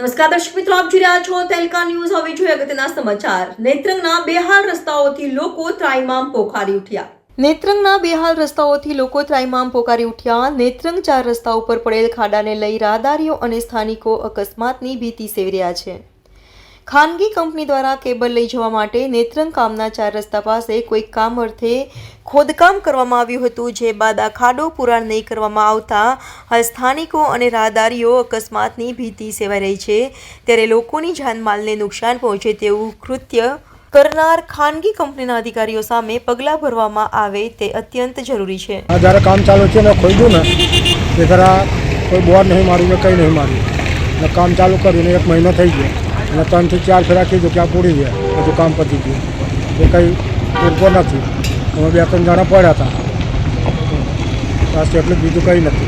નમસ્કાર દર્શક મિત્રો, આપ જોઈ રહ્યા છો તેલકા ન્યૂઝ. હવે જોઈએ અગત્યના સમાચાર. નેત્રંગના બેહાલ રસ્તાઓથી લોકો ત્રાઈમામ પોખારી ઉઠ્યા. નેત્રંગના બેહાલ રસ્તાઓથી લોકો ત્રાઇમામ પોકારી ઉઠ્યા. નેત્રંગ ચાર રસ્તા ઉપર પડેલ ખાડાને લઈ રાહદારીઓ અને સ્થાનિકો અકસ્માતની ભીતિ સેવી રહ્યા છે. ખાનગી કંપની દ્વારા કેબલ લઈ જવા માટે નેત્રંગ કામના ચાર રસ્તા પાસે કોઈક કામ અર્થે ખોદકામ કરવામાં આવ્યું હતું, જે બાદ આ ખાડો પુરાણ નહીં કરવામાં આવતા હાલ સ્થાનિકો અને રાહદારીઓ અકસ્માતની ભીતિ સેવાઈ રહી છે. ત્યારે લોકોની જાનમાલને નુકસાન પહોંચે તેવું કૃત્ય કરનાર ખાનગી કંપનીના અધિકારીઓ સામે પગલાં ભરવામાં આવે તે અત્યંત જરૂરી છે. જ્યારે કામ ચાલુ છે ને ખોલ્યું ને તે જરા કોઈ બોર નહીં માર્યું ને કંઈ નહીં માર્યું. કામ ચાલુ કર્યું ને એક મહિનો થઈ ગયો. અને ત્રણથી ચાર ફેરા કીધું કે આ પૂરી ગયા બધું કામ પતી ગયું. એ કંઈ પૂરતો નથી. અમે બે ત્રણ જણા પડ્યા હતા. બસ એટલું બીજું કંઈ નથી.